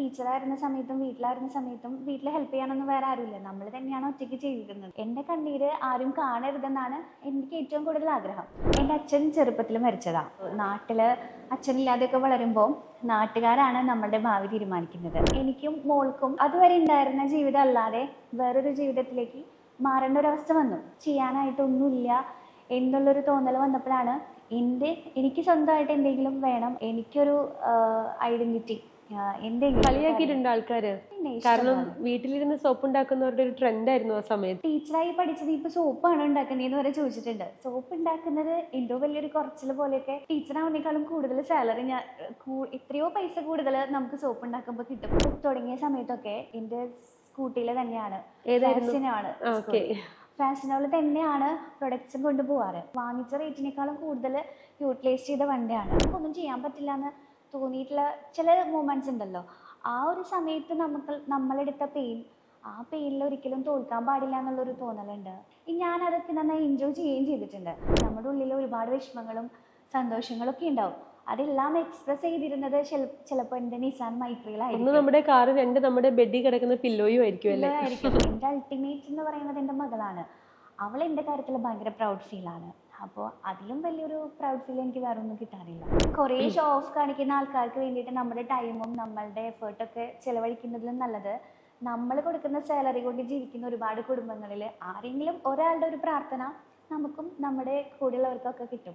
ടീച്ചറായിരുന്ന സമയത്തും വീട്ടിലായിരുന്ന സമയത്തും വീട്ടിൽ ഹെൽപ്പ് ചെയ്യാനൊന്നും വേറെ ആരുമില്ല. നമ്മൾ തന്നെയാണ് ഒറ്റയ്ക്ക് ചെയ്തിരുന്നത് എന്റെ കണ്ണീര് ആരും കാണരുതെന്നാണ് എനിക്ക് ഏറ്റവും കൂടുതൽ ആഗ്രഹം. എന്റെ അച്ഛൻ ചെറുപ്പത്തിൽ മരിച്ചതാ. നാട്ടിൽ അച്ഛനില്ലാതെയൊക്കെ വളരുമ്പോൾ നാട്ടുകാരാണ് നമ്മുടെ ഭാവി തീരുമാനിക്കുന്നത്. എനിക്കും മോൾക്കും അതുവരെ ഉണ്ടായിരുന്ന ജീവിതം അല്ലാതെ വേറൊരു ജീവിതത്തിലേക്ക് മാറേണ്ട ഒരു അവസ്ഥ വന്നു. ചെയ്യാനായിട്ടൊന്നുമില്ല എന്നുള്ളൊരു തോന്നൽ വന്നപ്പോഴാണ് എന്റെ എനിക്ക് സ്വന്തമായിട്ട് എന്തെങ്കിലും വേണം. എനിക്കൊരു ഐഡന്റിറ്റി എന്തെങ്കിലും കളിയാക്കിയിട്ടുണ്ട് ആൾക്കാര്. കാരണം വീട്ടിലിരുന്ന് സോപ്പ് ഉണ്ടാക്കുന്നവരുടെ ഒരു ട്രെൻഡ് ആയിരുന്നു ആ സമയത്ത്. ടീച്ചറായി പഠിച്ചത് ഇപ്പൊ സോപ്പാണ് ഉണ്ടാക്കുന്നതെന്ന് വരെ ചോദിച്ചിട്ടുണ്ട്. സോപ്പ് ഉണ്ടാക്കുന്നത് എന്തോ വലിയൊരു കുറച്ചിൽ പോലെയൊക്കെ ടീച്ചറാവുന്നേക്കാളും കൂടുതൽ സാലറി ഞാൻ എത്രയോ പൈസ കൂടുതൽ നമുക്ക് സോപ്പ് ഉണ്ടാക്കുമ്പോൾ കിട്ടും. തുടങ്ങിയ സമയത്തൊക്കെ എന്റെ സ്കൂട്ടിയിലെ തന്നെയാണ്. ഏതായിരുന്നു? ഫാസിനാണ് ആ, okay. തന്നെയാണ് പ്രൊഡക്ട്സും കൊണ്ടുപോകാറ് വാങ്ങിച്ച റേറ്റിനേക്കാളും കൂടുതൽ യൂട്ടിലൈസ് ചെയ്ത വണ്ടിയാണ്. നമുക്കൊന്നും ചെയ്യാൻ പറ്റില്ല എന്ന് തോന്നിയിട്ടുള്ള ചില മൂമെന്റ്സ് ഉണ്ടല്ലോ. ആ ഒരു സമയത്ത് നമുക്ക് നമ്മളെടുത്ത പെയിൻ ആ പെയിനിൽ ഒരിക്കലും തോൽക്കാൻ പാടില്ല എന്നുള്ളൊരു തോന്നലുണ്ട്. ഞാൻ അതൊക്കെ നന്നായി എൻജോയ് ചെയ്യുകയും ചെയ്തിട്ടുണ്ട്. നമ്മുടെ ഉള്ളിൽ ഒരുപാട് വിഷമങ്ങളും സന്തോഷങ്ങളൊക്കെ ഉണ്ടാവും. അതെല്ലാം എക്സ്പ്രസ് ചെയ്തിരുന്നത് ചിലപ്പോൾ എന്റെ നിസാൻ ഒന്ന് മൈത്രിയിലായിരിക്കും നമ്മുടെ കാറ് രണ്ട് നമ്മുടെ ബെഡിൽ കിടക്കുന്ന പില്ലോയും ആയിരിക്കും എന്റെ അൾട്ടിമേറ്റ് എന്ന് പറയുന്നത് എന്റെ മകളാണ്. അവൾ എന്റെ കാര്യത്തിൽ ഭയങ്കര പ്രൗഡ് ഫീലാണ് അപ്പോൾ അതിലും വലിയൊരു പ്രൗഡ് ഫീൽ എനിക്ക് വേറെ ഒന്നും കിട്ടാറില്ല. കുറേ ഷോ ഓഫ് കാണിക്കുന്ന ആൾക്കാർക്ക് വേണ്ടിയിട്ട് നമ്മുടെ ടൈമും നമ്മളുടെ എഫേർട്ടൊക്കെ ചിലവഴിക്കുന്നതിലും നല്ലത്. നമ്മൾ കൊടുക്കുന്ന സാലറി കൊണ്ട് ജീവിക്കുന്ന ഒരുപാട് കുടുംബങ്ങളിൽ ആരെങ്കിലും ഒരാളുടെ ഒരു പ്രാർത്ഥന നമുക്കും നമ്മുടെ കൂടെയുള്ളവർക്കൊക്കെ കിട്ടും.